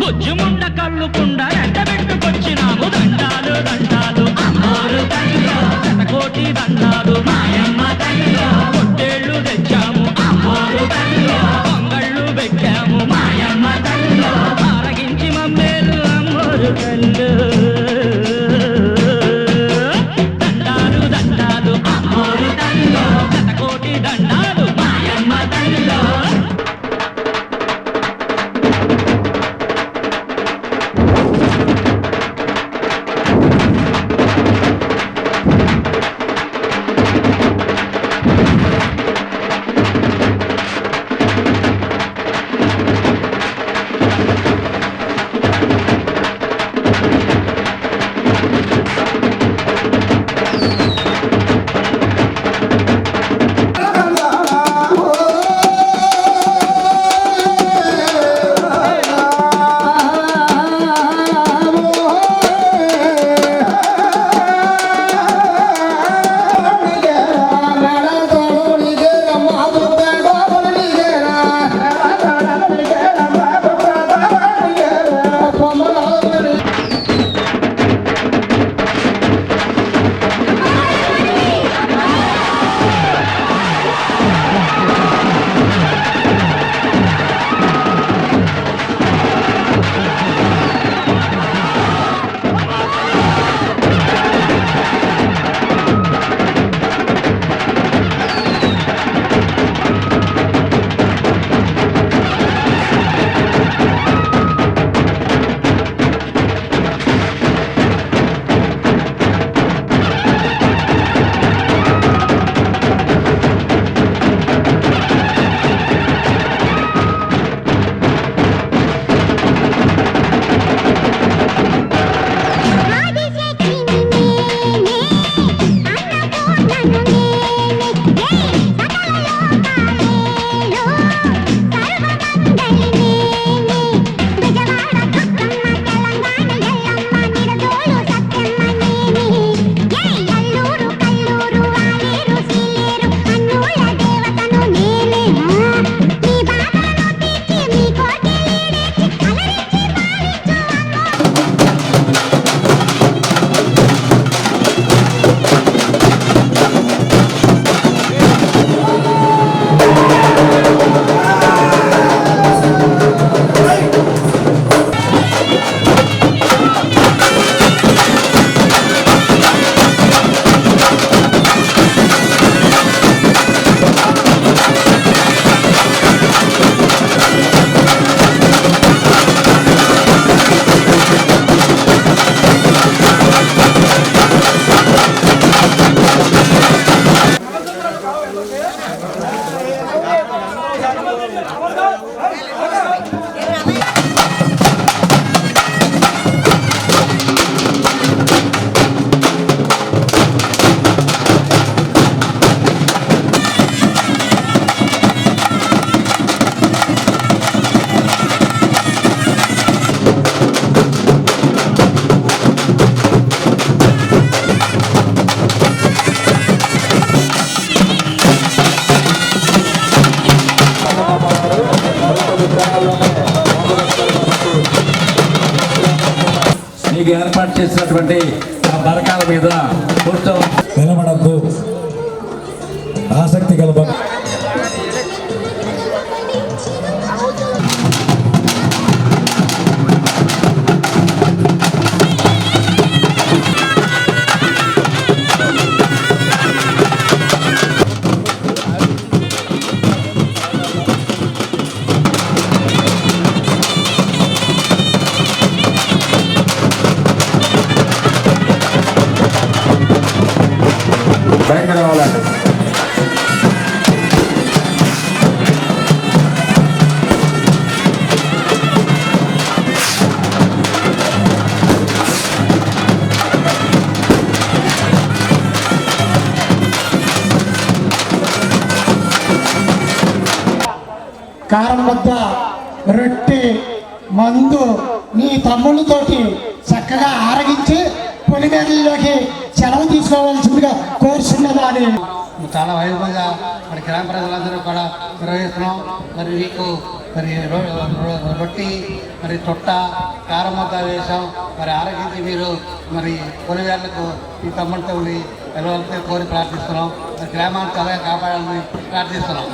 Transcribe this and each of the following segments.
బొజ్జుముండ కళ్ళు కుండ ఎండ మీకు ఏర్పాటు చేసినటువంటి ఆ బరకాల మీద నిలబడద్దు ఆసక్తి కలపండి కారం వద్ద రొట్టె మందు నీ తమ్ముళ్ళతోటి చక్కగా ఆరగించి పొలిమేరలోకి సెలవు తీసుకోవాల్సిందిగా కోరుచున్నదాని చాలా వైభవంగా మరి గ్రామ ప్రజలందరూ కూడా నిర్వహిస్తున్నాం. మరి మీకు మరి రొట్టి మరి తొట్ట కారం వేశాం వేసాం. మరి ఆరోగ్యంకి మీరు మరి పొలివేళ్ళకు ఈ తమ్ముడితో ఉండి కోరి ప్రార్థిస్తున్నాం. మరి గ్రామాన్ని చాలా కాపాడాలని ప్రార్థిస్తున్నాం.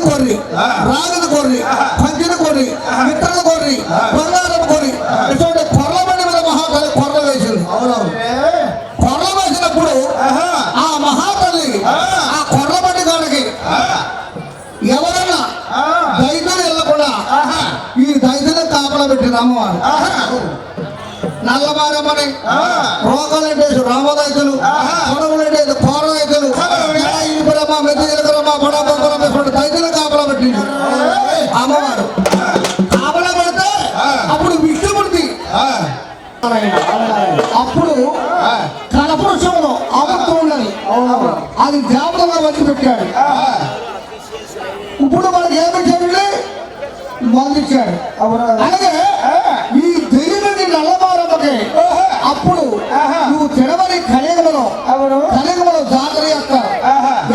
ఎండిది కొర్రి రాగది కొర్రి పంచిన కొర్రి మిత్రల కొర్రి బంగారం కొర్రి. ఇటువంటి కొర్ర బండి మీద మహాతల్లి కొర్ర వేసింది. కొర్ర వేసినప్పుడు ఆ మహాతల్లి ఆ. కొర్ర బండి కాడికి ఎవరన్నా దైతులు వెళ్ళకుండా ఈ దైతులు కాపలా పెట్టింది అమ్మవారు. నల్లమారమ్మని రోగాలంటే రామదైతులు మందు ఇచ్చాడు అలాగే ఈ దెయ్యమని నల్లమారమ్మకి అప్పుడు నువ్వు తినమని కలియుగలో కలియుగలో జాతర చేస్తారు.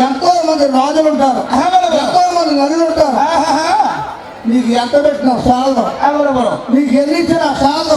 ఎంతో మంది రాజులు ఉంటారు. ఎంతో మంది నదులు ఉంటారు. నీకు ఎంత పెట్టినా సాలదు నీకు ఎన్ని ఇచ్చినా సాలదు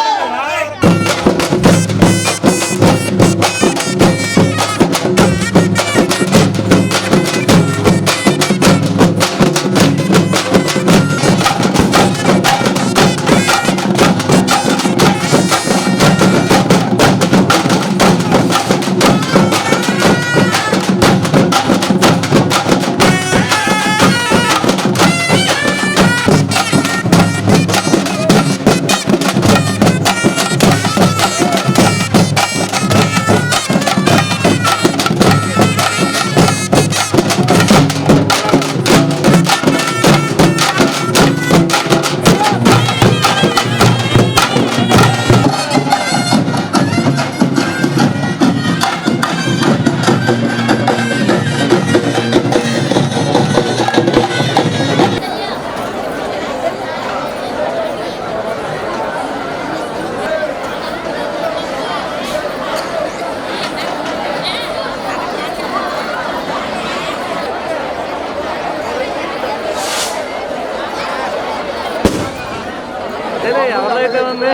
அவர்கிட்ட வந்து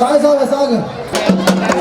சாக சாக சாகு.